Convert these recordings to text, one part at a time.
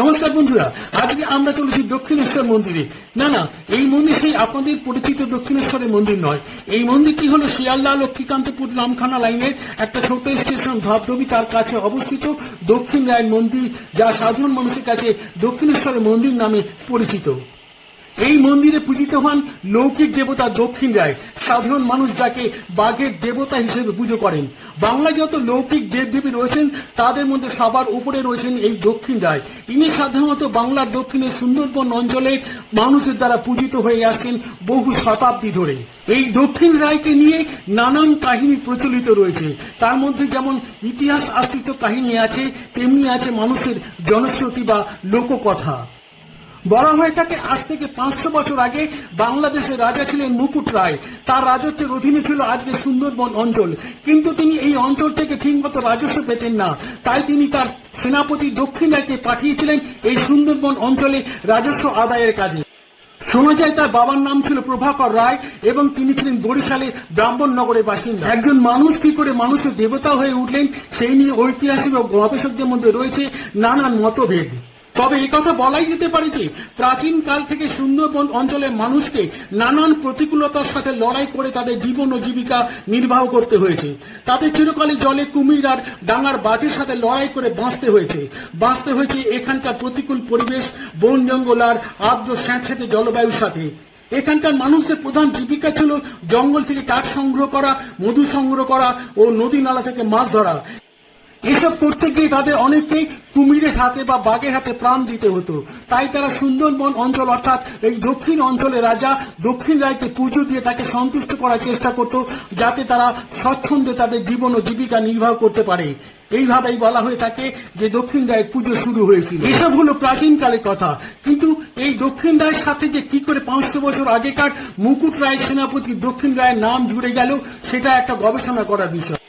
নমস্কার বন্ধুরা, আজকে আমরা চলেছি দক্ষিণেশ্বর মন্দিরে। না না, এই মন্দির সেই আপনাদের পরিচিত দক্ষিণেশ্বরের মন্দির নয়। এই মন্দিরটি হলো শিয়ালদা লক্ষ্মীকান্তপুর নামখানা লাইনের একটা ছোট স্টেশন ধবধবি তার কাছে অবস্থিত দক্ষিণ রায়ের মন্দির, যা সাধারণ মানুষের কাছে দক্ষিণেশ্বরের মন্দির নামে পরিচিত। এই মন্দিরে পূজিত হন লৌকিক দেবতা দক্ষিণ রায়, সাধারণ মানুষ যাকে বাঘের দেবতা হিসেবে পুজো করেন। বাংলায় যত লৌকিক দেবদেবী রয়েছেন, তাদের মধ্যে সবার উপরে রয়েছেন এই দক্ষিণ রায়। ইনি সাধারণত বাংলার দক্ষিণে সুন্দরবন অঞ্চলে মানুষের দ্বারা পূজিত হয়ে আসছেন বহু শতাব্দী ধরে। এই দক্ষিণ রায়কে নিয়ে নানান কাহিনী প্রচলিত রয়েছে। তার মধ্যে যেমন ইতিহাস আশ্রিত কাহিনী আছে, তেমনি আছে মানুষের জনশ্রুতি বা লোককথা। বলা হয়ে থাকে আজ থেকে পাঁচশো বছর আগে বাংলাদেশের রাজা ছিলেন মুকুট রায়। তার রাজত্বের অধীনে ছিল আজকে সুন্দরবন অঞ্চল। কিন্তু তিনি এই অঞ্চল থেকে ঠিকমতো রাজস্ব পেতেন না। তাই তিনি তার সেনাপতি দক্ষিণ রায়কে পাঠিয়েছিলেন এই সুন্দরবন অঞ্চলে রাজস্ব আদায়ের কাজে। শোনা যায় তার বাবার নাম ছিল প্রভাকর রায় এবং তিনি ছিলেন বরিশালে ব্রাহ্মণনগরের বাসিন্দা। একজন মানুষ কি করে মানুষের দেবতা হয়ে উঠলেন, সেই নিয়ে ঐতিহাসিক ও গবেষকদের মধ্যে রয়েছে নানান মতভেদ। তবে কথা বলাই যেতে পারে যে, প্রাচীন কাল থেকে সুন্দরবন অঞ্চলের মানুষকে নানান প্রতিকূলতার সাথে লড়াই করে তাদের জীবন ও জীবিকা নির্বাহ করতে হয়েছে। তাদের চিরকালে জলে কুমির আর ডাঙার বাঘের সাথে লড়াই করে বাঁচতে হয়েছে। বাঁচতে হয়েছে এখানকার প্রতিকূল পরিবেশ, বন জঙ্গল আর আর্দ্র স্যাঁতস্যাঁতে জলবায়ুর সাথে। এখানকার মানুষের প্রধান জীবিকা ছিল জঙ্গল থেকে কাঠ সংগ্রহ করা, মধু সংগ্রহ করা ও নদী নালা থেকে মাছ ধরা। এসব করতে গিয়ে তাদের অনেককেই কুমিরের হাতে বা বাঘের হাতে প্রাণ দিতে হতো। তাই তারা সুন্দরবন অঞ্চল অর্থাৎ এই দক্ষিণ অঞ্চলে রাজা দক্ষিণ রায়কে পুজো দিয়ে তাকে সন্তুষ্ট করার চেষ্টা করত, যাতে তারা স্বচ্ছন্দে তাদের জীবন ও জীবিকা নির্বাহ করতে পারে। এইভাবেই বলা হয়ে থাকে যে দক্ষিণ রায়ের পুজো শুরু হয়েছিল। এসব হলো প্রাচীনকালের কথা। কিন্তু এই দক্ষিণ রায়ের সাথে যে কি করে পাঁচশো বছর আগেকার মুকুট রায়ের সেনাপতি দক্ষিণ রায়ের নাম জুড়ে গেল, সেটা একটা গবেষণা করার বিষয়।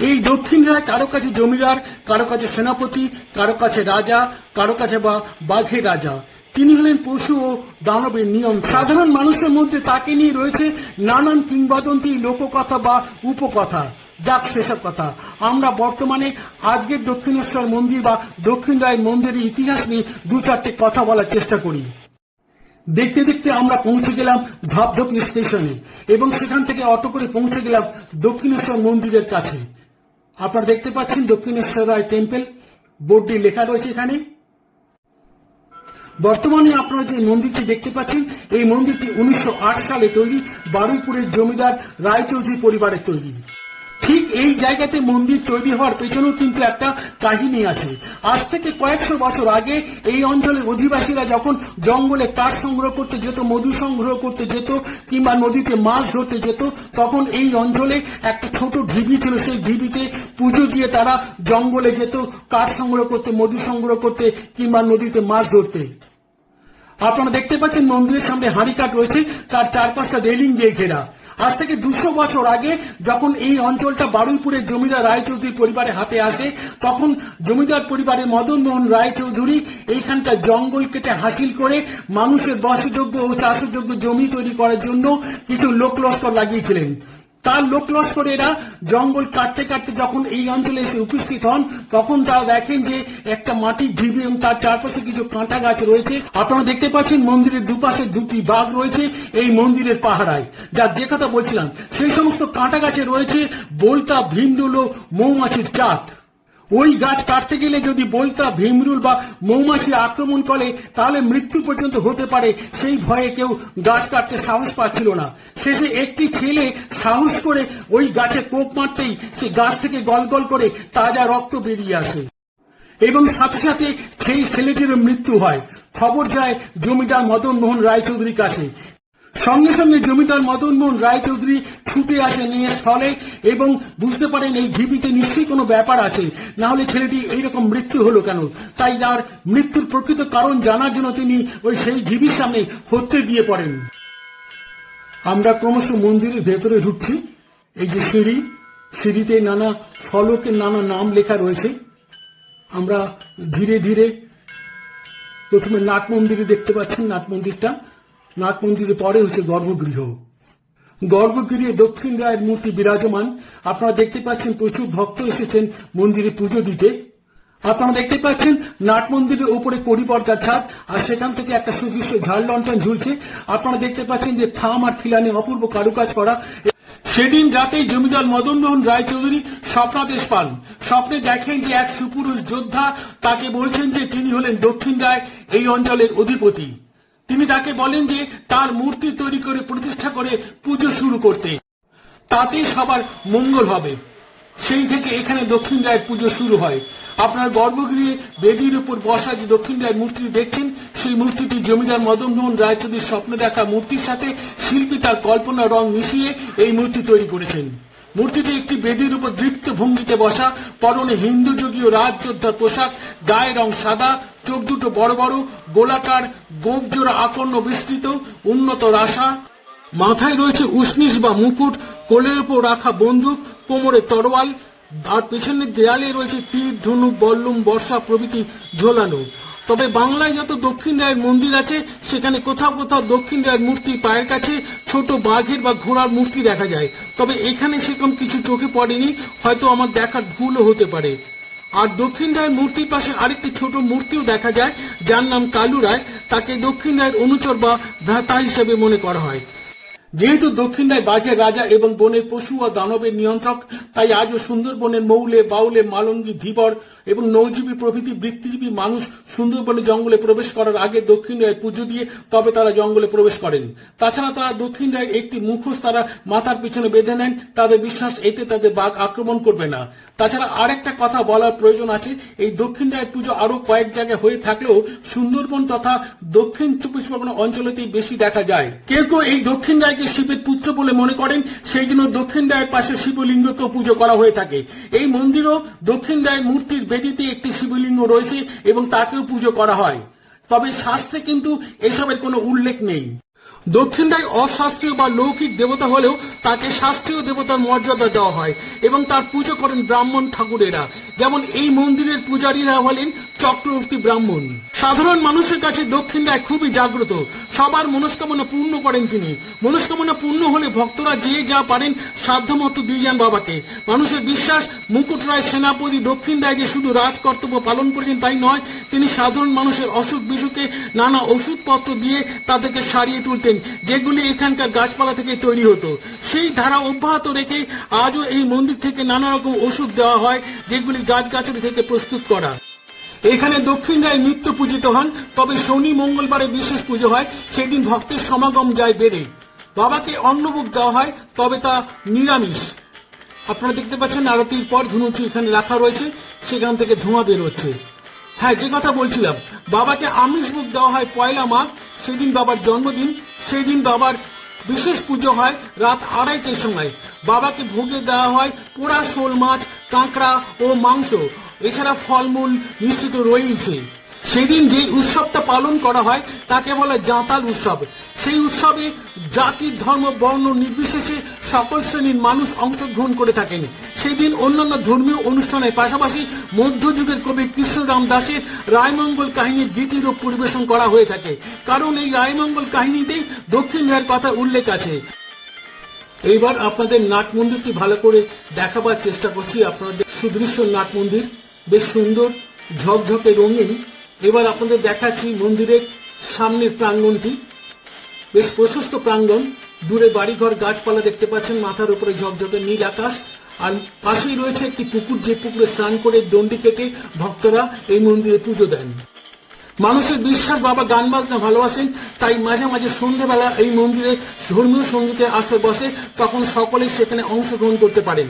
এই দক্ষিণ রায় কারও কাছে জমিদার, কারও কাছে সেনাপতি, কারও কাছে রাজা, কারও কাছে বা বাঘের রাজা। তিনি হলেন পশু ও দানবের নিয়ম। সাধারণ মানুষের মধ্যে তাকে নিয়ে রয়েছে নানান কিংবদন্তি লোককথা বা উপকথা। যাক সেসব কথা। আমরা বর্তমানে আজকের দক্ষিণেশ্বর মন্দির বা দক্ষিণ রায়ের মন্দিরের ইতিহাস নিয়ে দু চারটে কথা বলার চেষ্টা করি। দেখতে দেখতে আমরা পৌঁছে গেলাম ধপধপি স্টেশনে এবং সেখান থেকে অটো করে পৌঁছে গেলাম দক্ষিণেশ্বর মন্দিরের কাছে। আপনারা দেখতে পাচ্ছেন দক্ষিণেশ্বর রায় টেম্পল, বোর্ডটি লেখা রয়েছে এখানে। বর্তমানে আপনারা যে মন্দিরটি দেখতে পাচ্ছেন, এই মন্দিরটি উনিশশো আট সালে তৈরি, বারুইপুরের জমিদার রায়চৌধুরী পরিবারের তৈরি। ঠিক এই জায়গাতে মন্দির তৈরি হওয়ার পেছনেও কিন্তু একটা কাহিনী আছে। আজ থেকে কয়েকশো বছর আগে এই অঞ্চলের অধিবাসীরা যখন জঙ্গলে কাঠ সংগ্রহ করতে যেত, মধু সংগ্রহ করতে যেত, কিংবা নদীতে মাছ ধরতে যেত, তখন এই অঞ্চলে একটা ছোট ঢিবি ছিল। সেই ঢিবিতে পুজো দিয়ে তারা জঙ্গলে যেত, কাঠ সংগ্রহ করতে, মধু সংগ্রহ করতে, কিংবা নদীতে মাছ ধরতে। আপনারা দেখতে পাচ্ছেন মন্দিরের সামনে হাঁড়িকাঠ রয়েছে, তার চারপাশটা রেলিং দিয়ে ঘেরা। আজ থেকে দুশো বছর আগে যখন এই অঞ্চলটা বারুইপুরের জমিদার রায়চৌধুরী পরিবারের হাতে আসে, তখন জমিদার পরিবারের মদন মোহন রায়চৌধুরী এইখানটা জঙ্গল কেটে হাসিল করে মানুষের বসযোগ্য ও চাষযোগ্য জমি তৈরি করার জন্য কিছু লোক লস্কর লাগিয়েছিলেন। তার লোক লস্করেরা জঙ্গল কাটতে কাটতে যখন এই অঞ্চলে এসে উপস্থিত হন, তখন তারা দেখেন যে একটা মাটির ঢিবি এবং তার চারপাশে কিছু কাঁটা গাছ রয়েছে। আপনারা দেখতে পাচ্ছেন মন্দিরের দুপাশে দুটি বাঘ রয়েছে এই মন্দিরের পাহারায়। যা যে কথা বলছিলাম, সেই সমস্ত কাঁটা গাছে রয়েছে বোলতা ভিন্ডুলো মৌমাছির চাক ওই গাছ কাটতে গেলে যদি বলতা ভীমরুল বা মৌমাছি আক্রমণ করে, তাহলে মৃত্যু পর্যন্ত হতে পারে। সেই ভয়ে কেউ গাছ কাটতে সাহস পাচ্ছিল না। শেষে একটি ছেলে সাহস করে ওই গাছে কোপ মারতেই সে গাছ থেকে গল গল করে তাজা রক্ত বেরিয়ে আসে। এবং সাথে সাথে সেই ছেলেটিরও মৃত্যু হয়। খবর যায় জমিদার মদন মোহন রায়চৌধুরীর কাছে। সঙ্গে সঙ্গে জমিদার মদন মোহন রায়চৌধুরী ছুটে আসে নিয়ে স্থলে এবং বুঝতে পারেন এই ঢিবিতে নিশ্চয়ই কোনো ব্যাপার আছে। না হলে ছেলেটি এইরকম মৃত্যু হলো কেন? তাই তার মৃত্যুর প্রকৃত কারণ জানার জন্য তিনি ওই সেই ঢিবির সামনে হত্যে দিয়ে পড়েন। আমরা ক্রমশ মন্দিরের ভেতরে ঢুকছি। এই যে সিঁড়ি, সিঁড়িতে নানা ফলকের নানা নাম লেখা রয়েছে। আমরা ধীরে ধীরে প্রথমে নাট মন্দিরে দেখতে পাচ্ছেন নাট মন্দিরটা। নাট মন্দিরের পরে হচ্ছে গর্ভগৃহ। গর্ভগৃহে দক্ষিণ রায়ের মূর্তি বিরাজমান। আপনারা দেখতে পাচ্ছেন প্রচুর ভক্ত এসেছেন মন্দিরে পুজো দিতে। আপনারা দেখতে পাচ্ছেন নাট মন্দিরের উপরে করিবর্গার ছাদ, আর সেখান থেকে একটা সুদৃশ্য ঝাড় লন্ঠন ঝুলছে। আপনারা দেখতে পাচ্ছেন যে থাম আর খিলানি অপূর্ব কারুকাজ করা। সেদিন রাতে জমিদার মদন মোহন রায়চৌধুরী স্বপ্নাদেশ পান। স্বপ্নে দেখেন যে এক সুপুরুষ যোদ্ধা তাকে বলছেন যে তিনি হলেন দক্ষিণ রায়, এই অঞ্চলের অধিপতি। তিনি তাকে বলেন যে তার মূর্তি তৈরি করে প্রতিষ্ঠা করে পুজো শুরু করতে। তাতেই সবার মঙ্গল হবে। সেই থেকে এখানে দক্ষিণ রায়ের পুজো শুরু হয়। আপনার গর্ভগৃহে বেদির উপর বসা যে দক্ষিণ রায়ের মূর্তি দেখছেন, সেই মূর্তিটি জমিদার মদন মোহন রায়চৌধুরীর স্বপ্নে দেখা মূর্তির সাথে শিল্পী তার কল্পনা রং মিশিয়ে এই মূর্তি তৈরি করেছেন। মূর্তিটি একটি বেদির উপর দৃপ্ত ভঙ্গিতে বসা, পরনে হিন্দু যুগীয় রাজযোদ্ধার পোশাক, গায়ের রং সাদা চোখ দুটো বড় বড়, গোলাকার, গোপজোড়া আকর্ণ বিস্তৃত, উন্নত রাশা। মাথায় রয়েছে উষ্ণিস বা মুকুট, কোলের উপর রাখা বন্দুক, কোমরে তরোয়াল, আর পেছনের দেয়ালে রয়েছে তীর, ধনুক, বল্লুম, বর্ষা প্রভৃতি ঝোলানো। তবে বাংলায় যত দক্ষিণ রায়ের মন্দির আছে, সেখানে কোথাও কোথাও দক্ষিণ রায়ের মূর্তি পায়ের কাছে ছোট বাঘের বা ঘোড়ার মূর্তি দেখা যায়। তবে এখানে সেরকম কিছু চোখে পড়েনি, হয়তো আমার দেখার ভুলও হতে পারে। আর দক্ষিণ রায়ের মূর্তির পাশে আরেকটি ছোট মূর্তিও দেখা যায়, যার নাম কালু রায়। তাকে দক্ষিণ রায়ের অনুচর বা ভ্রাতা হিসেবে মনে করা হয়। যেহেতু দক্ষিণ রায় বাঘের রাজা এবং বনের পশু ও দানবের নিয়ন্ত্রক, তাই আজও সুন্দরবনের মৌলে, বাউলে, মালঙ্গি, ধীবর এবং নৌজীবী, প্রভৃতি বৃত্তিজীবী মানুষ সুন্দরবনে জঙ্গলে প্রবেশ করার আগে দক্ষিণ রায়ের পুজো দিয়ে তবে তারা জঙ্গলে প্রবেশ করেন। তাছাড়া তারা দক্ষিণ রায়ের একটি মুখোশ তারা মাথার পিছনে বেঁধে নেন। তাদের বিশ্বাস, এতে তাদের বাঘ আক্রমণ করবে না। তাছাড়া আরেকটা কথা বলার প্রয়োজন আছে। এই দক্ষিণ রায়ের পুজো আরও কয়েক জায়গায় হয়ে থাকলেও সুন্দরবন তথা দক্ষিণ চব্বিশ পরগনা অঞ্চলেতেই বেশি দেখা যায়। কেউ কেউ এই দক্ষিণ রায়কে শিবের পুত্র বলে মনে করেন। সেই জন্য দক্ষিণ রায়ের পাশে শিবলিঙ্গকেও পুজো করা হয়ে থাকে। এই মন্দিরও দক্ষিণ রায়ের মূর্তির বেদিতে একটি শিবলিঙ্গ রয়েছে এবং তাকেও পুজো করা হয়। তবে শাস্ত্রে কিন্তু এসবের কোনো উল্লেখ নেই। দক্ষিণ রায় অশাস্ত্রীয় বা লৌকিক দেবতা হলেও তাকে শাস্ত্রীয় দেবতার মর্যাদা দেওয়া হয় এবং তার পুজো করেন ব্রাহ্মণ ঠাকুরেরা। যেমন এই মন্দিরের পূজারীরা হলেন চক্রবর্তী ব্রাহ্মণ। সাধারণ মানুষের কাছে দক্ষিণ রায় খুবই জাগ্রত। সবার মনস্কামনা পূর্ণ করেন তিনি। মনস্কামনা পূর্ণ হলে ভক্তরা যে যা পারেন সাধ্যমতো দিয়ে যান বাবাকে। মানুষের বিশ্বাস, মুকুট রায় সেনাপতি দক্ষিণ রায় যে শুধু রাজ কর্তব্য পালন করেছেন তাই নয়, তিনি সাধারণ মানুষের অসুখ বিসুখে নানা ওষুধপত্র দিয়ে তাদেরকে সারিয়ে তুলতেন, যেগুলি এখানকার গাছপালা থেকে তৈরি হতো। সেই ধারা অব্যাহত রেখে আজও এই মন্দির থেকে নানা রকম ওষুধ দেওয়া হয়, যেগুলি গাছগাছড়ি থেকে প্রস্তুত করা। এখানে দক্ষিণ রায় নিত্য পূজিত হন, তবে শনি মঙ্গলবারে বিশেষ পুজো হয়, সেদিন ভক্তের সমাগম যায় বেড়ে বাবাকে অন্নভোগ দেওয়া হয়, তবে তা নিরামিষ। আপনারা দেখতে পাচ্ছেন আরতির পর ধুনুচি এখানে রাখা রয়েছে, সেখান থেকে ধোঁয়া বেরোচ্ছে। হ্যাঁ যে কথা বলছিলাম, বাবাকে আমিষ ভোগ দেওয়া হয় পয়লা মাঘ, সেদিন বাবার জন্মদিন, সেদিন বাবার বিশেষ পুজো হয় রাত আড়াইটের সময়। বাবাকে ভোগে দেওয়া হয় পোড়া শোল মাছ কাঁকড়া ও মাংস, এছাড়া ফলমূল মিশ্রিত রয়েছে সেদিন যে উৎসবটা পালন করা হয়, তাকে বলে জাঁতাল উৎসব। সেই উৎসবে জাতি ধর্ম, বর্ণ নির্বিশেষে সকল শ্রেণির মানুষ অংশগ্রহণ করে থাকেন। সেদিন অন্যান্য ধর্মীয় অনুষ্ঠানের পাশাপাশি মধ্যযুগের কবি কৃষ্ণরাম দাসের রায়মঙ্গল কাহিনীর দ্বিতীয় রূপ পরিবেশন করা হয়ে থাকে। কারণ এই রায়মঙ্গল কাহিনীতেই দক্ষিণ রায়ের কথা উল্লেখ আছে। এইবার আপনাদের নাট মন্দিরটি ভালো করে দেখাবার চেষ্টা করছি। আপনাদের সুদৃশ্য নাট মন্দির বেশ সুন্দর, ঝকঝকে রঙিন। এবার আপনাদের দেখাচ্ছি মন্দিরের সামনের প্রাঙ্গণটি বেশ প্রশস্ত প্রাঙ্গণ দূরে বাড়িঘর, গাছপালা দেখতে পাচ্ছেন, মাথার উপরে ঝকঝকে নীল আকাশ। আর পাশেই রয়েছে একটি পুকুর, যে পুকুরে স্নান করে দণ্ডি কেটে ভক্তরা এই মন্দিরে পুজো দেন। মানুষের বিশ্বাস, বাবা গান বাজনা ভালোবাসেন, তাই মাঝে মাঝে সন্ধ্যেবেলা এই মন্দিরে ধর্মীয় সঙ্গীতে আসর বসে, তখন সকলেই সেখানে অংশগ্রহণ করতে পারেন।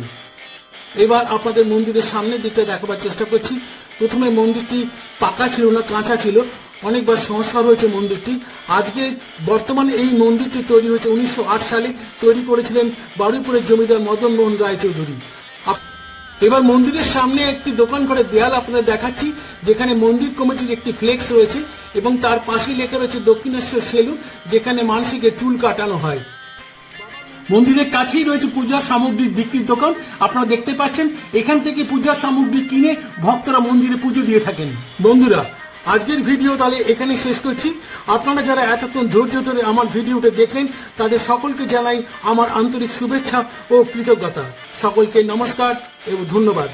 এবার আপনাদের মন্দিরের সামনের দিকটা দেখাবার চেষ্টা করছি। প্রথমে মন্দিরটি পাকা ছিল না, কাঁচা ছিল। অনেকবার সংস্কার হয়েছে মন্দিরটি। আজকে বর্তমানে এই মন্দিরটি তৈরি হয়েছে উনিশশো আট সালে। তৈরি করেছিলেন বারুইপুরের জমিদার মদন মোহন রায়চৌধুরী। এবার মন্দিরের সামনে একটি দোকান ঘরের দেয়াল আপনাদের দেখাচ্ছি, যেখানে মন্দির কমিটির একটি ফ্লেক্স রয়েছে এবং তার পাশেই লেখা রয়েছে দক্ষিণেশ্বর সেলু যেখানে মানুষকে চুল কাটানো হয়। মন্দিরের কাছেই রয়েছে পূজার সামগ্রীর বিক্রির দোকান, আপনারা দেখতে পাচ্ছেন, এখান থেকে পূজার সামগ্রী কিনে ভক্তরা মন্দিরে পুজো দিয়ে থাকেন। বন্ধুরা, আজকের ভিডিও তাহলে এখানে শেষ করছি। আপনারা যারা এতক্ষণ ধৈর্য ধরে আমার ভিডিওটা দেখলেন, তাদের সকলকে জানাই আমার আন্তরিক শুভেচ্ছা ও কৃতজ্ঞতা। সকলকে নমস্কার। এবং ধন্যবাদ।